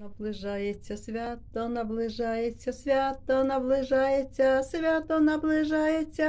Наближається свято, наближається свято, наближається свято, наближається.